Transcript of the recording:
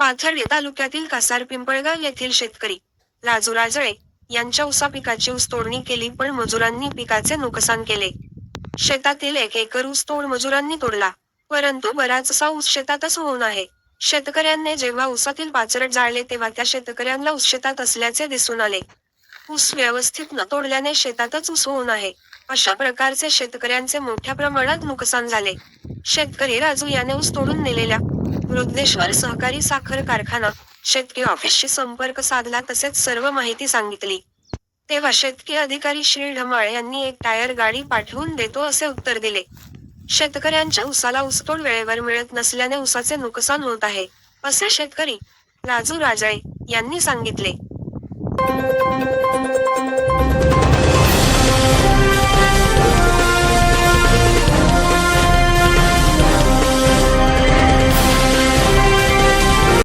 पाथर्डी तालुक्यातील कासार पिंपळगाव येथील शेतकरी राजू राजळे यांच्या उसा पिकाची ऊसतोडणी केली पण मजुरांनी पिकाचे नुकसान केले. शेतातील एक एकर ऊस तोड मजुरांनी तोडला परंतु बराचसा ऊस शेतातच होऊन आहे. शेतकऱ्यांनी जेव्हा ऊसातील पाचरट जाळले तेव्हा त्या शेतकऱ्यांना ऊस शेतात असल्याचे दिसून आले. ऊस व्यवस्थित न तोडल्याने शेतातच ऊस होऊन आहे. अशा प्रकारचे शेतकऱ्यांचे मोठ्या प्रमाणात नुकसान झाले. शेतकरी राजू याने ऊस तोडून नेलेल्या वृद्धेश्वर सहकारी साखर कारखाना शेतकी ऑफिसशी संपर्क साधला तसेच सर्व माहिती सांगितली. तेव्हा शेतकी अधिकारी श्री ढमाळे यांनी एक टायर गाडी पाठवून देतो असे उत्तर दिले. शेतकऱ्यांच्या उसाला ऊसतोड वेळेवर मिळत नसल्याने उसाचे नुकसान होत आहे असे शेतकरी राजू राजळे यांनी सांगितले.